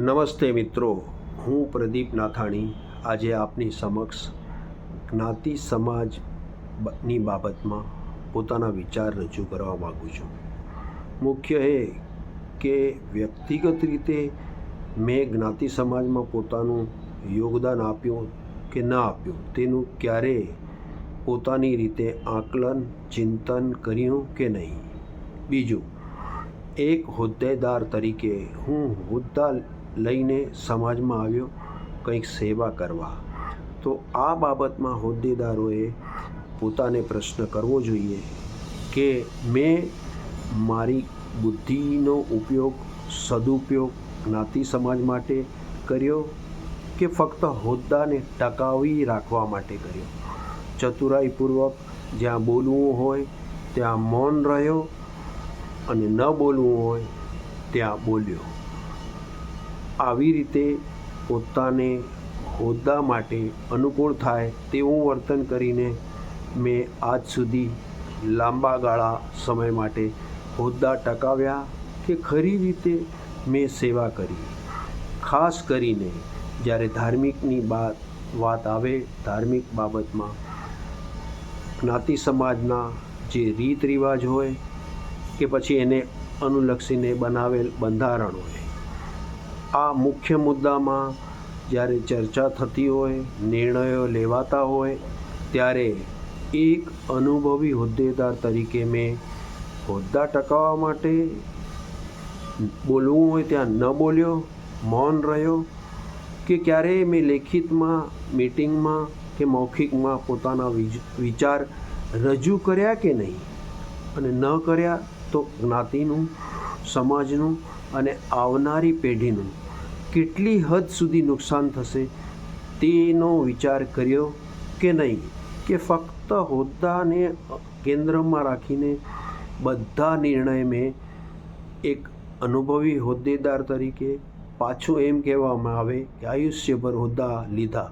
નમસ્તે મિત્રો, હું પ્રદીપ નાથાણી, આજે આપની સમક્ષ જ્ઞાતિ સમાજની બાબતમાં પોતાના વિચાર રજૂ કરવા માગું છું. મુખ્ય એ કે વ્યક્તિગત રીતે મેં જ્ઞાતિ સમાજમાં પોતાનું યોગદાન આપ્યું કે ન આપ્યું, તેનું ક્યારેય પોતાની રીતે આકલન, ચિંતન કર્યું કે નહીં. બીજું, એક હોદ્દેદાર તરીકે હું હોદ્દા લઈને સમાજમાં આવ્યો, કંઈક સેવા કરવા. તો આ બાબતમાં હોદ્દેદારોએ પોતાને પ્રશ્ન કરવો જોઈએ કે મેં મારી બુદ્ધિનો ઉપયોગ, સદુપયોગ જ્ઞાતિ સમાજ માટે કર્યો કે ફક્ત હોદ્દાને ટકાવી રાખવા માટે કર્યો? ચતુરાઈપૂર્વક જ્યાં બોલવું હોય ત્યાં મૌન રહ્યો અને ન બોલવું હોય ત્યાં બોલ્યો. આવી રીતે પોતાને હોદ્દા માટે અનુકૂળ થાય તેવું વર્તન કરીને મેં આજ સુધી લાંબા ગાળા સમય માટે હોદ્દા ટકાવ્યા કે ખરી રીતે મેં સેવા કરી. ખાસ કરીને જ્યારે ધાર્મિકની વાત વાત આવે ધાર્મિક બાબતમાં, જ્ઞાતિ સમાજના જે રીત રિવાજ હોય કે પછી એને અનુલક્ષીને બનાવેલ બંધારણ હોય આ મુખ્ય મુદ્દામાં જ્યારે ચર્ચા થતી હોય, નિર્ણયો લેવાતા હોય, ત્યારે એક અનુભવી હોદ્દેદાર તરીકે મેં હોદ્દા ટકાવવા માટે બોલવું હોય ત્યાં ન બોલ્યો, મૌન રહ્યો કે ક્યારેય મેં લેખિતમાં, મીટિંગમાં કે મૌખિકમાં પોતાના વિચાર રજૂ કર્યા કે નહીં? અને ન કર્યા તો જ્ઞાતિનું, સમાજનું અને આવનારી પેઢીનું કેટલી હદ સુધી નુકસાન થશે તેનો વિચાર કર્યો કે નહીં, કે ફક્ત હોદ્દાને કેન્દ્રમાં રાખીને બધા નિર્ણય મેં એક અનુભવી હોદ્દેદાર તરીકે પાછું એમ કહેવામાં આવે કે આયુષ્યભર હોદ્દા લીધા.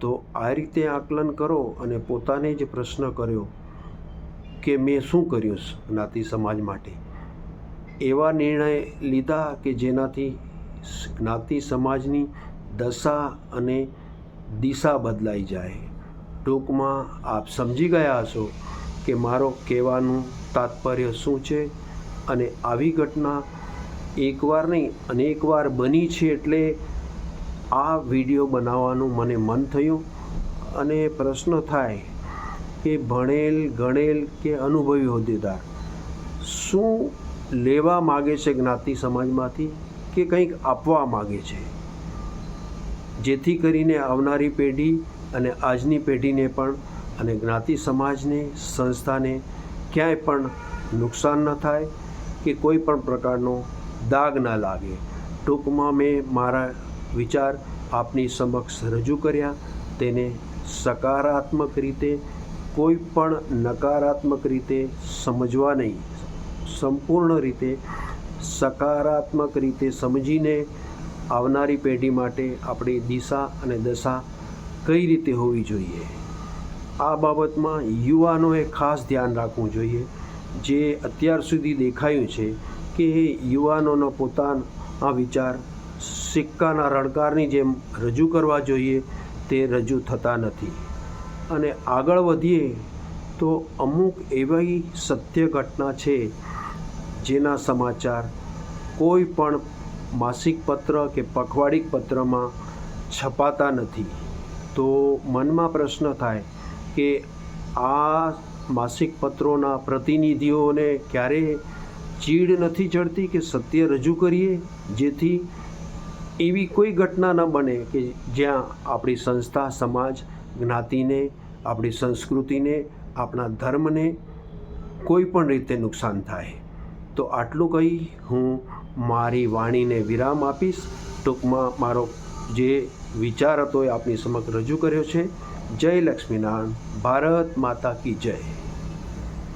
તો આ રીતે આકલન કરો અને પોતાને જ પ્રશ્ન કર્યો કે મેં શું કર્યું જ્ઞાતિ સમાજ માટે? એવા નિર્ણય લીધા કે જેનાથી જ્ઞાતિ સમાજની દશા અને દિશા બદલાઈ જાય. ટૂંકમાં આપ સમજી ગયા હશો કે મારો કહેવાનું તાત્પર્ય શું છે અને આવી ઘટના એકવાર નહીં, અનેકવાર બની છે એટલે આ વીડિયો બનાવવાનું મને મન થયું અને પ્રશ્ન થાય કે ભણેલ, ગણેલ કે અનુભવી હોદ્દેદાર, શું લેવા માગે છે જ્ઞાતિ સમાજમાંથી કે કંઈક આપવા માગે છે? જેથી કરીને આવનારી પેઢી અને આજની પેઢીને પણ અને જ્ઞાતિ સમાજને, સંસ્થાને ક્યાંય પણ નુકસાન ન થાય કે કોઈ પણ પ્રકારનો દાગ ન લાગે. ટૂંકમાં મેં મારા વિચાર આપની સમક્ષ રજૂ કર્યા. તેને સકારાત્મક રીતે, કોઈ પણ નકારાત્મક રીતે સમજવા નહીં. સંપૂર્ણ રીતે સકારાત્મક રીતે સમજીને આવનારી પેઢી માટે આપણી દિશા અને દશા કઈ રીતે હોવી જોઈએ? આ બાબતમાં યુવાનોએ ખાસ ધ્યાન રાખવું જોઈએ. જે અત્યાર સુધી દેખાયું છે કે યુવાનોનો પોતાના વિચાર સિક્કાના રણકારની જેમ રજૂ કરવા જોઈએ, તે રજૂ થતા નથી. અને આગળ વધીએ તો અમુક એવી સત્ય ઘટના છે જેના સમાચાર કોઈ પણ માસિક પત્ર કે પખવાડિક પત્રમાં છપાતા નથી. તો મનમાં પ્રશ્ન થાય કે આ માસિક પત્રોના પ્રતિનિધિઓને ક્યારે ચીડ નથી ચડતી કે સત્ય રજૂ કરીએ? જેથી એવી કોઈ ઘટના ન બને કે જ્યાં આપણી સંસ્થા, સમાજ, જ્ઞાતિને, આપણી સંસ્કૃતિને, આપણા ધર્મને કોઈ પણ રીતે નુકસાન થાય. તો આટલું કહી હું મારી વાણીને વિરામ આપીશ. ટૂંકમાં મારો જે વિચાર હતો એ આપની સમક્ષ રજૂ કર્યો છે. જય લક્ષ્મીનારાયણ. ભારત માતા કી જય.